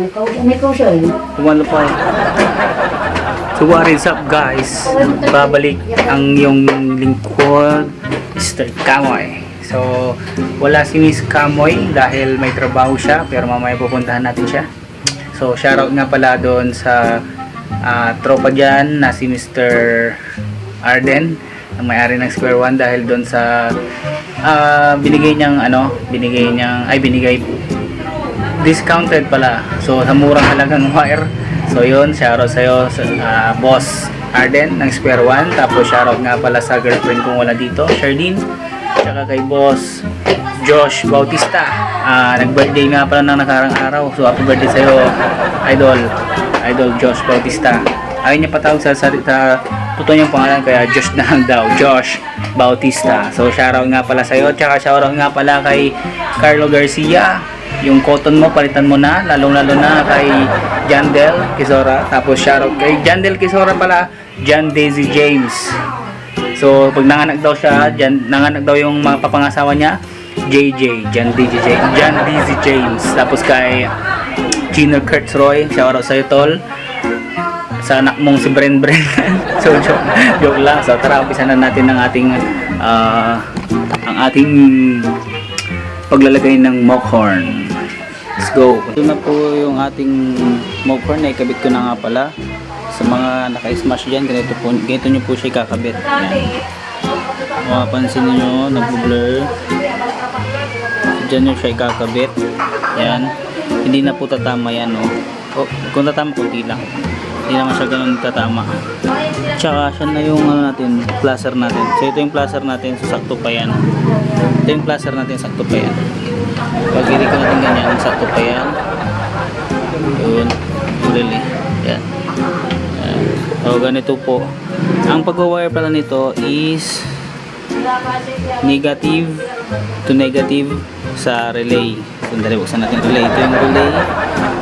May kau may kauso eh. Pumalo pa eh. So what is up guys? Babalik ang yung lingkod Mr. Kamoy. So wala si Miss Kamoy dahil may trabaho siya pero mamaya pupuntahan natin siya. So shoutout nga pala doon sa ah, tropa dyan na si Mr. Arden ang may-ari ng Square One dahil doon sa ah, binigay niyang ano, binigay niyang ay binigay discounted pala. So, sa murang halagang wire. So, yun, shoutout sa'yo, sa ah, boss Arden ng Square One. Tapos, shoutout nga pala sa girlfriend kong wala dito, Shardine. Tsaka kay boss Josh Bautista. Ah, nag-birthday nga pala ng nakarang araw. So, happy birthday sa'yo, idol. Idol Josh Bautista. Ayaw niya patawag sa salita, totoo niyang pangalan, kaya Josh na lang daw. Josh Bautista. So, shoutout nga pala sa'yo. Tsaka, shoutout nga pala kay Carlo Garcia yung cotton mo palitan mo na lalong lalo na kay Jandel Kisora tapos shoutout kay Jandel Kisora pala John Daisy James. So pag nanganak daw siya Jan, nanganak daw yung mga papangasawa niya JJ John Daisy James John Daisy James. Tapos kay Gino Kurtz Roy shoutout sa'yo tol. Sa anak mong si Bren Bren. So joke, joke lang. So tara umpisa na natin ng ating ah, ang ating paglalagay ng mock horn. Let's go. Ito na po yung ating mock horn. Naikabit ko na nga pala. Sa mga naka-smash dyan, ganito, po, ganito nyo po siya kakabit. Yan. Mapapansin nyo, nag-blur. Diyan nyo siya ikakabit. Yan. Hindi na po tatama yan, oh. oh kung tatama, kunti lang. Hindi naman siya ganun tatama. Tsaka siya na yung ano natin, placer natin. So ito yung placer natin, so sakto pa yan. Ito yung placer natin, sakto pa yan. Pag hindi ko natin ganyan, sakto pa yan. Yun, really. Yan. Yan. So ganito po. Ang pag-wire pala nito is negative to negative sa relay. Sandali, buksan natin relay. Ito yung relay.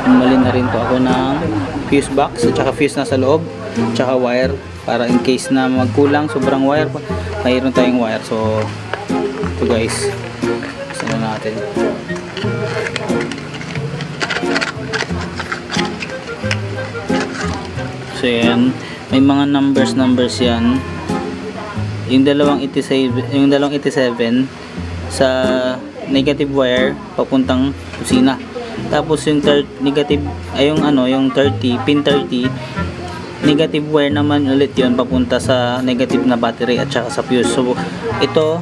Umali na rin po ako ng fuse box at saka fuse na sa loob tsaka wire para in case na magkulang sobrang wire mayroon tayong wire so ito guys na natin. So yan. May mga numbers numbers yan. Yung dalawang 87 yung dalawang 87 sa negative wire papuntang kusina. Tapos yung thir- negative ay yung ano yung 30 pin 30 negative wire naman ulit yun papunta sa negative na battery at saka sa fuse. So ito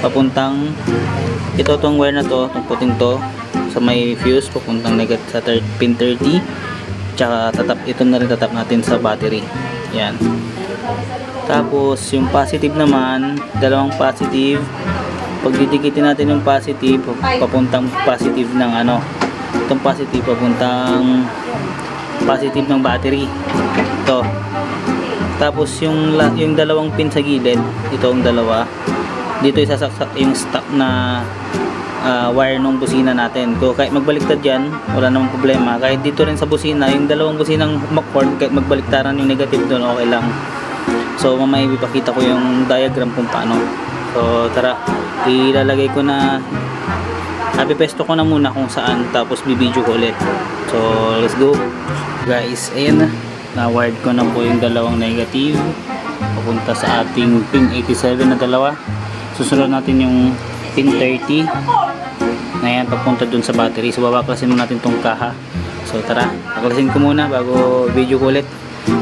papuntang ito tong wire na to tong puting to sa may fuse papuntang negative sa pin 30 tsaka tatap ito na rin tatap natin sa battery. Yan. Tapos yung positive naman dalawang positive. Pag didikitin natin yung positive papuntang positive ng ano itong positive papuntang positive ng battery. Ito. Tapos yung yung dalawang pin sa gilid ito ang dalawa dito isasaksak yung stock na ah, wire ng busina natin so kahit magbaliktad yan wala namang problema kahit dito rin sa busina yung dalawang businang McCord kahit magbaliktaran yung negative doon okay lang so mamaya ipapakita ko yung diagram kung paano so tara ilalagay ko na Apipesto ko na muna kung saan tapos bibidyo ko ulit. So, let's go. Guys, ayan na. Na-wired ko na po yung dalawang negative. Papunta sa ating pin 87 na dalawa. Susunod natin yung pin 30. Na yan, papunta dun sa battery. So, babaklasin muna natin tong kaha. So, tara. Baklasin ko muna bago video ko ulit.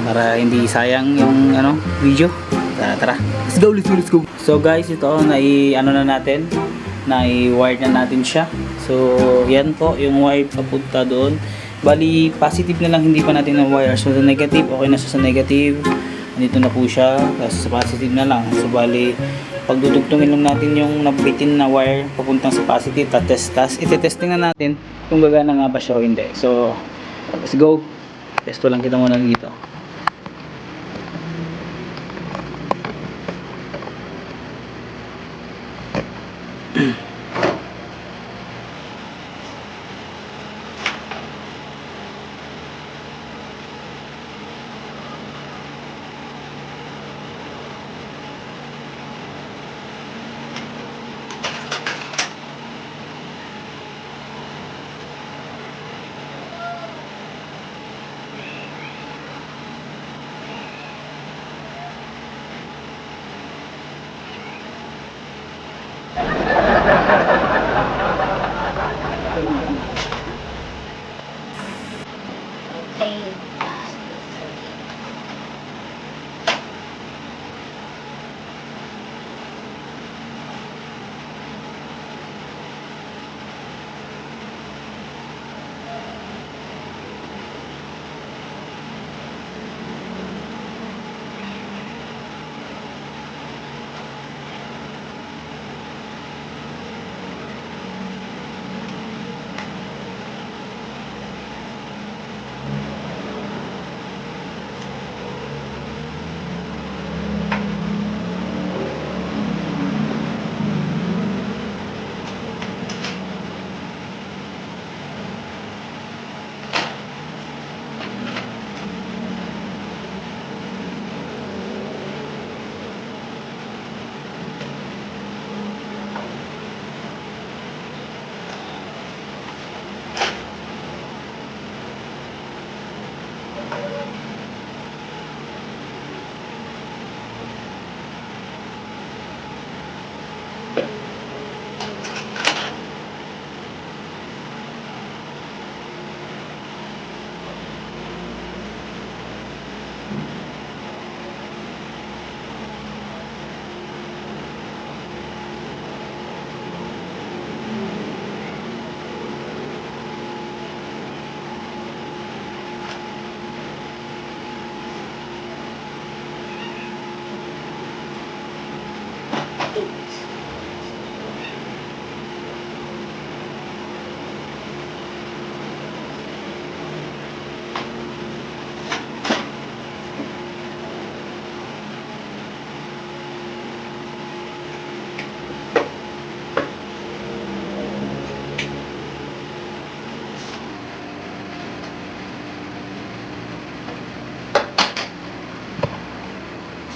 Para hindi sayang yung ano video. Tara, tara. Let's go, let's go, let's go. So, guys, ito, na ano na natin na i-wire na natin siya. So, yan po, yung wire papunta doon. Bali, positive na lang, hindi pa natin na wire. So, sa negative, okay na siya sa negative. Nandito na po siya. Tapos sa positive na lang. So, bali, pagdudugtungin lang natin yung nabitin na wire papuntang sa positive. Tapos, tas, iti-testing na natin kung gagana nga ba siya o hindi. So, let's go. Testo lang kita muna dito.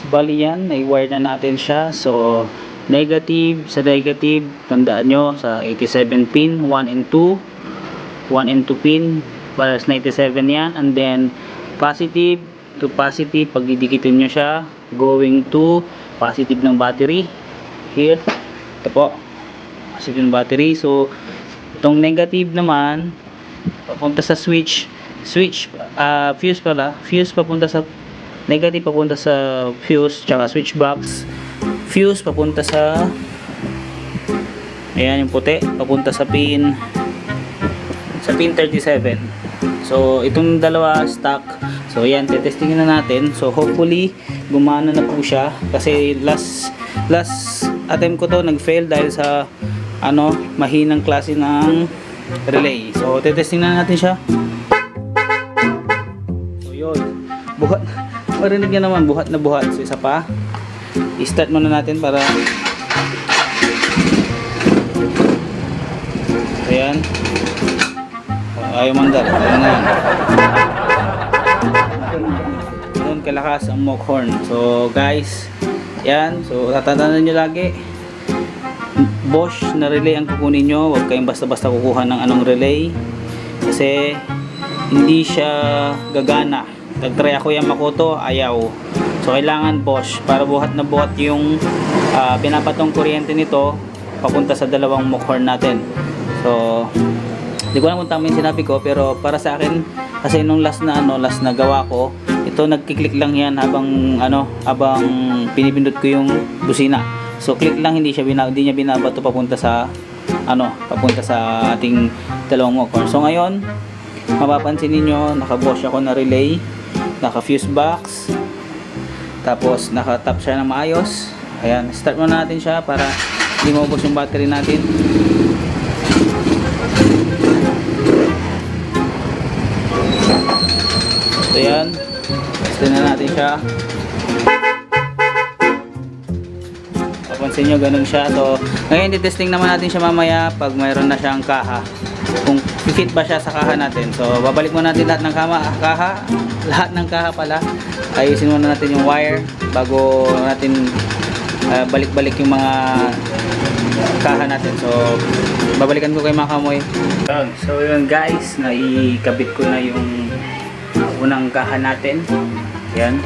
Bali yan, na-wire na natin siya. So, negative sa negative, tandaan nyo sa 87 pin, 1 and 2. 1 and 2 pin, para sa 97 yan. And then, positive to positive, pag didikitin nyo siya, going to positive ng battery. Here, ito po, positive ng battery. So, itong negative naman, papunta sa switch, switch, ah fuse pala, fuse papunta sa negative papunta sa fuse tsaka switch box fuse papunta sa ayan yung puti papunta sa pin sa pin 37 so itong dalawa stock so ayan tetestingin na natin. So hopefully gumana na po siya. Kasi last last attempt ko to nag fail dahil sa ano mahinang klase ng relay. So tetesting na natin siya. So yun. Buhat marinig nyo naman buhat na buhat. So isa pa. I-start muna natin para ayan. Ayaw mandar. Ayan na yan kalakas ang mock horn so guys yan so tatandaan nyo lagi. Bosch na relay ang kukunin nyo huwag kayong basta basta kukuha ng anong relay. Kasi hindi siya gagana nagtry ako yung Makoto ayaw. So kailangan Bosch para buhat na buhat yung uh, pinapatong kuryente nito papunta sa dalawang mokhorn natin. So hindi ko alam kung tama yung sinabi ko pero para sa akin kasi nung last na ano last na gawa ko ito nagkiklik lang yan habang ano habang pinipindot ko yung busina. So click lang hindi siya bina, hindi niya binabato papunta sa ano papunta sa ating dalawang mokhorn so ngayon mapapansin ninyo naka-bosch ako na relay naka fuse box. Tapos naka tap siya ng maayos. Ayan start muna natin siya para hindi maubos yung battery natin. So yan test na natin siya. Papansin nyo ganun siya. So ngayon testing naman natin siya mamaya pag mayroon na siyang kaha kung fit ba siya sa kaha natin. So babalik muna natin lahat ng kama, kaha. Lahat ng kaha pala. Ayusin muna natin yung wire bago natin ah, balik-balik yung mga kaha natin. So babalikan ko kay mga kamoy so yun guys. Naikabit ko na yung unang kaha natin. Yan.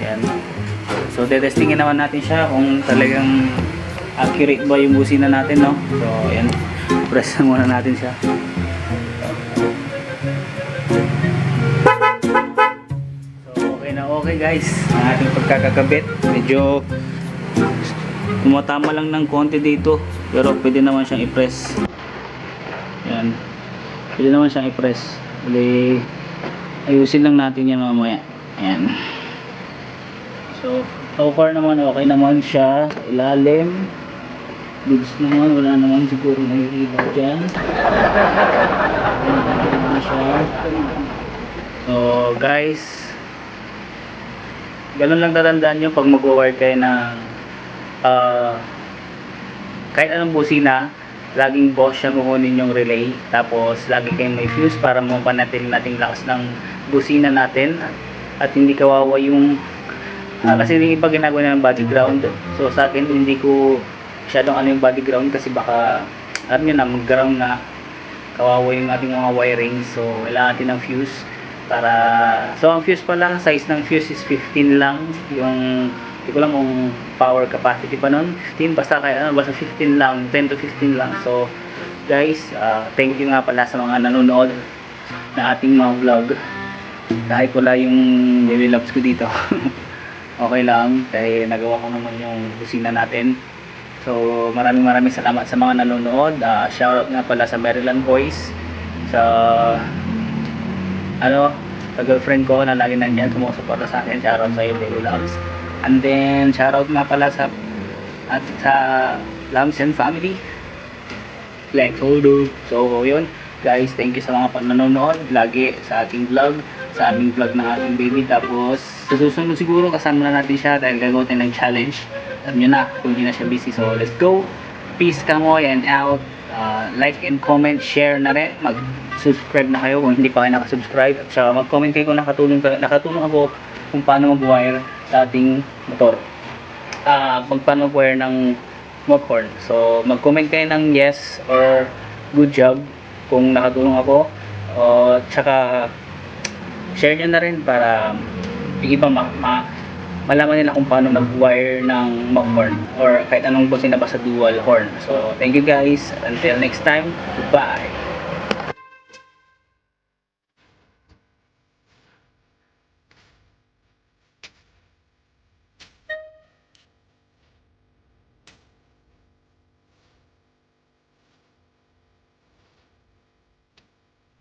Yan. So tetestingin naman natin siya kung talagang accurate ba yung busina natin no? So yan press na muna natin siya. So okay na okay guys. Ang ating pagkakakabit medyo tumatama lang ng konti dito. Pero pwede naman siyang i-press. Yan pwede naman siyang i-press. Bali, ayusin lang natin yan mamaya. Yan so so far naman okay naman siya. Ilalim leads naman wala naman siguro nahihilo dyan. Okay naman siya. So guys ganun lang tatandaan nyo pag mag-wire kayo ng ah, kahit anong busina laging boss siya kukunin yung relay. Tapos lagi kayong may fuse para mapanatili nating lakas ng busina natin. At hindi kawawa yung ah, kasi yung iba ginagawa ng body ground. So sa akin hindi ko masyadong ano yung body ground kasi baka alam nyo na mag ground na. Kawawa yung ating mga wiring so kailangan natin ng fuse para so ang fuse pala size ng fuse is 15 lang. Yung hindi ko lang kung power capacity pa nun. 15 basta kaya ano basta 15 lang 10 to 15 lang. So guys ah, thank you nga pala sa mga nanonood na ating mga vlog. Kahit wala yung baby loves ko dito. Okay lang dahil nagawa ko naman yung busina natin so maraming maraming salamat sa mga nanonood Ah, shoutout nga pala sa Maryland Boys sa ano, sa girlfriend ko na lagi nandiyan sumusuporta sa akin. Shoutout sa iyo, Baby Loves. And then, shoutout nga pala sa at sa Lamsen family. Flex Hodo. So, yun. Guys, thank you sa mga panonood lagi sa ating vlog, sa aming vlog ng ating baby. Tapos, sa susunod siguro kasama na natin siya dahil gagawin ng challenge. Alam nyo na kung hindi na siya busy. So, let's go. Peace, kamoy, and out. Uh, like and comment, share na rin. Mag-subscribe na kayo kung hindi pa kayo nakasubscribe. At saka mag-comment kayo kung nakatulong, ka- nakatulong ako kung paano mag-wire sa ating motor. Ah, kung paano mag-wire ng smoke horn. So, mag-comment kayo ng yes or good job kung nakatulong ako. O, tsaka, share nyo na rin para yung iba ma, ma- malaman nila kung paano mag-wire ng mock horn or kahit anong button na ba sa dual horn. So, thank you guys. Until next time, goodbye.